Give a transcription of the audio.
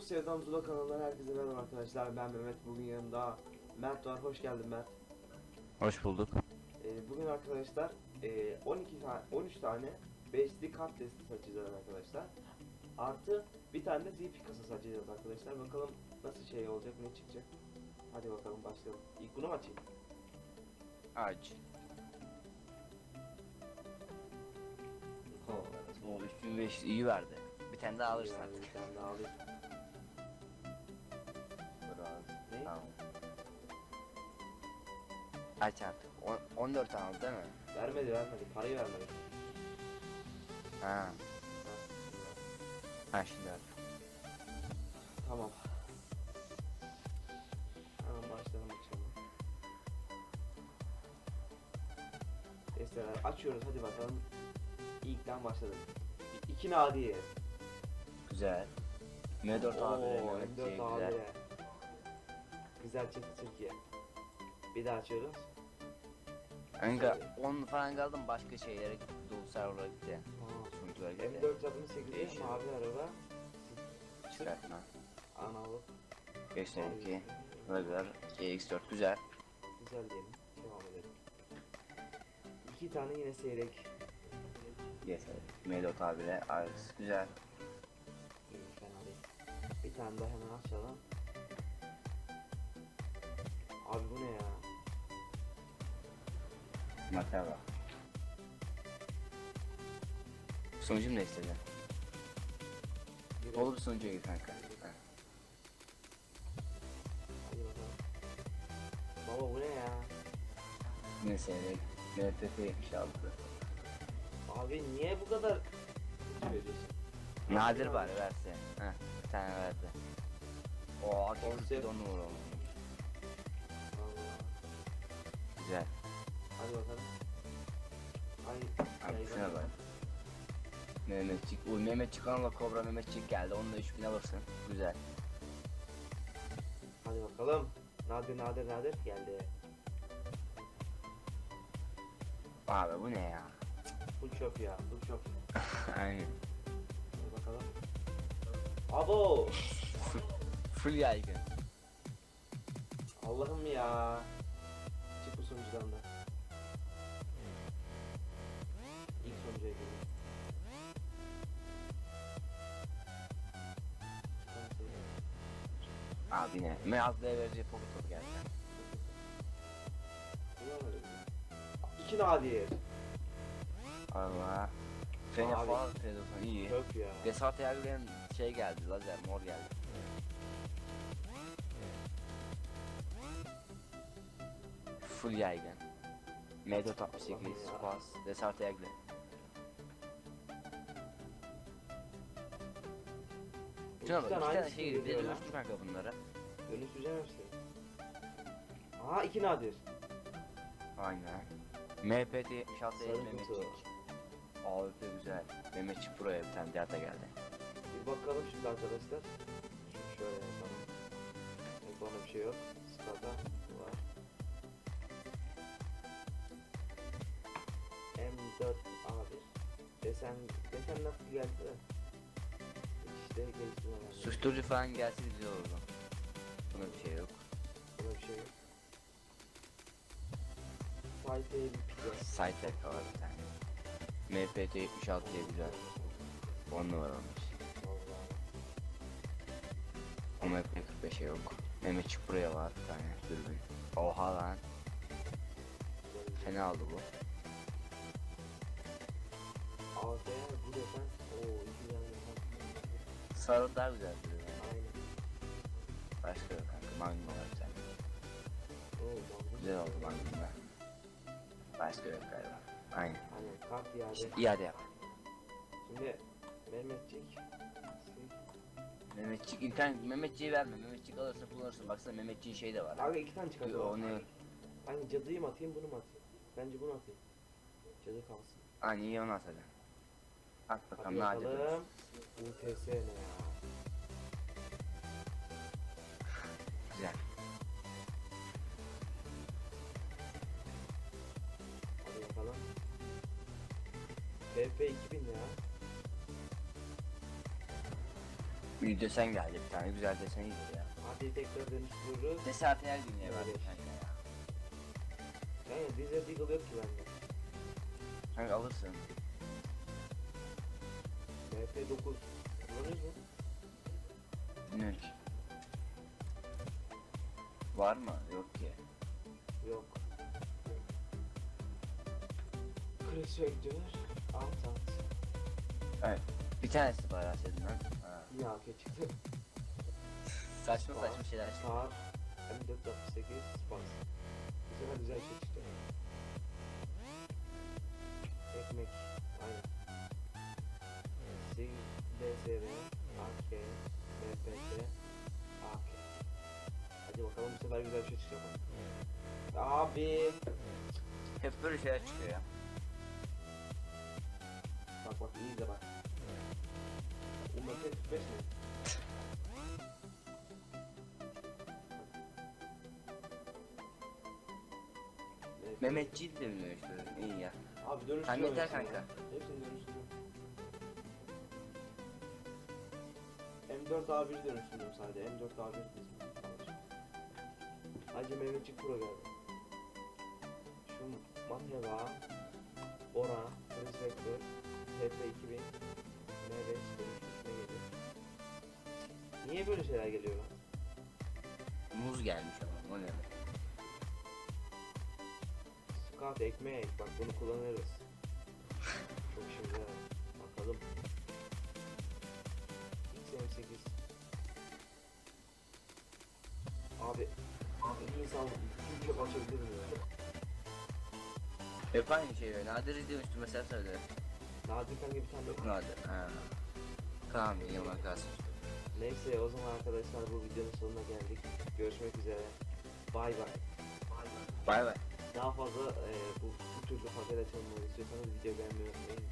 Sevdam Zula kanalından herkese merhaba arkadaşlar. Ben Mehmet. Bugün yanımda Mert var. Hoş geldin Mert. Hoş bulduk. Ee, bugün arkadaşlar e, 12 tane 13 tane beşli kart destesi açacağız arkadaşlar. Artı bir tane de ZP kasası açacağız arkadaşlar. Bakalım nasıl şey olacak, ne çıkacak. Hadi bakalım başlayalım. İlk bunu mu açayım? Aç. O 3500 iyi verdi. Bir tane daha alırsın artık. Bir tane daha alayım. Tamam. Aç artık. On- 14 tane aldı değil mi? Vermedi vermedi. Parayı vermedi. Ha. Ha. Şimdi ver. Tamam. Hemen başlayalım açalım. Desteler açıyoruz hadi bakalım. İlkten başladık. İ- İki Nadiye. Güzel. M4 abi. Oo, Mehmet M4 Bey, abi. güzel. Güzel çıktı Türkiye. Bir daha açıyoruz. Kanka 10 falan kaldım başka şeylere gitti. Dolu server'a gitti. Sunuculara gitti. M4 68'e Değişiyor. mavi araba. Çıkartma. Analog. 502. Regular. GX4 güzel. Güzel diyelim. Devam edelim. İki tane yine seyrek. Yeter. M4 abiyle Aris. Güzel. İyi fena değil. Bir tane daha hemen açalım. Matava. Sonucum ne istedi? Bir sonuca gir kanka. Ha. Baba bu ne ya? Ne seyrek? MTF 76. Abi niye bu kadar veriyorsun? Nadir bari verse. Heh, bir tane verdi. O akif Konsept. onu. Güzel. Hadi bakalım. Ay, Abi şuna bak. Mehmetçik. Uy Mehmetçik Anla Kobra Mehmetçik geldi. Onunla 3000 alırsın. Güzel. Hadi bakalım. Nadir nadir nadir geldi. Abi bu ne ya? Full çöp ya, full çöp. Aynen. Hadi bakalım. Abo! Full yaygın. Allah'ım ya. Çık bu sonucudan da. Abi ne? Meyazlı'ya vereceği pocket top geldi. İki nadir. Allah. Frene Abi. falan Pedofon iyi. Çöp ya. Desart ayarlayan şey geldi. Lazer mor geldi. Full yaygın. M4 68 Allah'ım ya. Spas Desart ayarlı. Şuna bak İki tane şey girdi. Bir de dönüştür kanka bunlara. Dönüştüreceğim hepsini. Aha iki nadir. Aynen. MPT 76 Sarı Mehmetçik. kutu. AWP güzel. Mehmetçik buraya bir tane diyata geldi. Bir bakalım şimdi arkadaşlar. Şunu şöyle yapalım. Yok bana bir şey yok. Skada var. M4 A1. Desen, desen nasıl geldi. İşte geliştirme var. Susturucu falan gelse güzel olurdu. Buna bir şey yok. Buna bir şey yok. Site bir piyasa. Site var bir tane. MPT 76 diye güzel. 10 numara olmuş. Vallahi. O MPT 45'e yok. Mehmetçik buraya var bir tane dürbün. Oha lan. Fena aldı bu. AFK bu desen. Oo iki tane desen. Sarı daha güzel dürbün. Aynen. Başka yok kanka. Magnum var tane. Oo. Güzel oldu Magnum'da. Başka yok galiba. Aynen. Aynen kart iade. İşte iade yap. Şimdi Mehmetçik. Mehmetçik internet Mehmetçiği verme. Mehmetçik alırsa kullanırsın. Baksana Mehmetçiğin şey de var. Abi iki tane çıkardım. Onu Hani cadıyı mı atayım bunu mu atayım? Bence bunu atayım. Cadı kalsın. Aynı iyi onu atacağım. Hadi bakalım ne acaba. bakalım. UTS ne ya? Güzel. Hadi bakalım. BP 2000 ya. Bir desen geldi bir tane güzel desen iyidir ya. Hadi tekrar dönüştürürüz. Desafiyeler dünya var kanka ya. Yani Desert Eagle yok ki bende. Kanka alırsın. Var mı? Yok ki. Yok. Chris Vektör. Alt alt. Bir tanesi var. Yine AK çıktı. Saçma saçma şeyler çıktı. Sağ. M468 Spas. Bu sefer güzel şey çıktı. Güzel bir şey çıkacak mı? Abi. Hep böyle şeyler çıkıyor ya. Bak bak iyi de bak. UMP 45 mi? Evet. Mehmetçiği de mi dönüştürdün? İyi ya. Abi dönüştürüyorum. Sen yeter kanka. Hepsini dönüştürüyorum. M4 A1'i dönüştürdüm sadece. M4 A1 dizim. Hacı Mehmetçik Pro geldi. Şu Mateva, Ora, Chris Vector, TP2000, M5 dönüştürme geliyor. Niye böyle şeyler geliyor lan? Muz gelmiş ama o ne? Scout ekmek bak bunu kullanırız. Çok şimdi bakalım. XM8 Açabilir ya? Hep aynı şey böyle. Nadir'i dönüştürme sen söyle. Nadir kanka bir tane yok. Nadir. Ha. Tamam yanıma kalsın. Neyse o zaman arkadaşlar bu videonun sonuna geldik. Görüşmek üzere. Bay bay. Bay bay. Daha fazla e, bu, bu türlü paket açılımları istiyorsanız video beğenmeyi unutmayın.